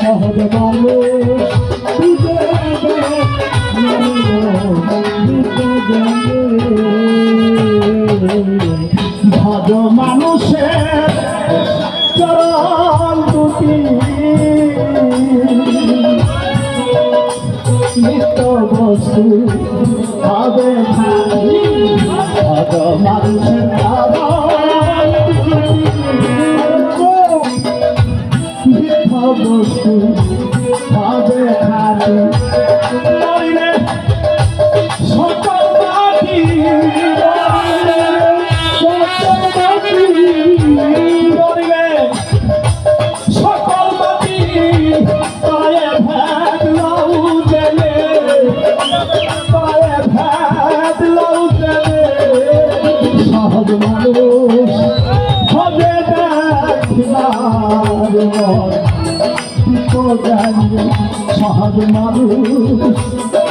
সহজ মানুষ ভজ মানুষের চরণ দুটি নিত্য বস্তু সহজ মানুষ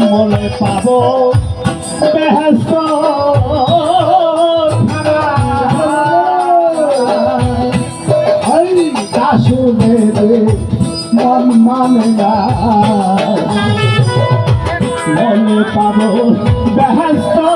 মনে পাবো বেহেস্ত শুনে মন মানে না মনে পাবো বেহেস্ত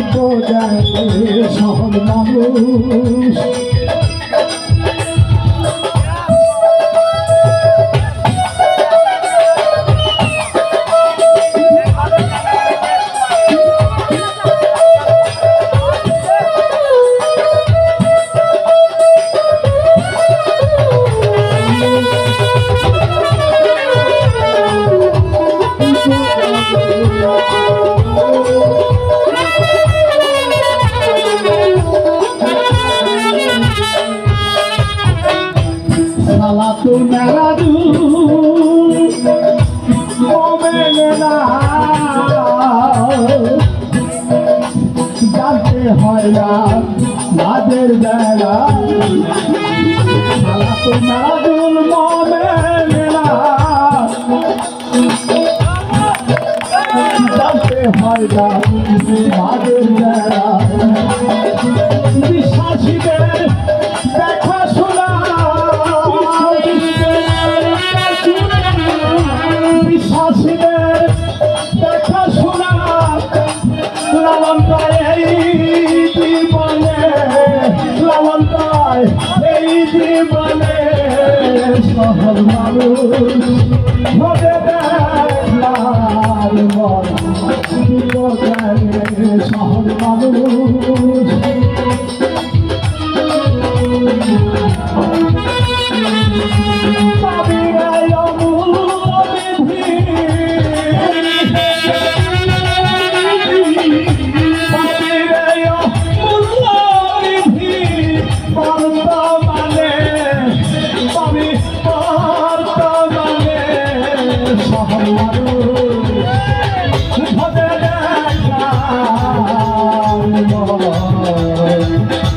লেগে না পাখির লোভে নগদ সদা পাখির লোভে নগদ পড়া কে ছাড়ে এই ভুবনে কে ছাড়ে এই ভুবনে হক মানুষ খোঁজে দেখ জানতে হয় না নাদের বেলা সালা তো মেলা দুল না জানতে হয় না। নাদের বেলা দেখা জীবনে সহল মানুষ। হবে দেখলাম মন সহল মানুষ। ভগবান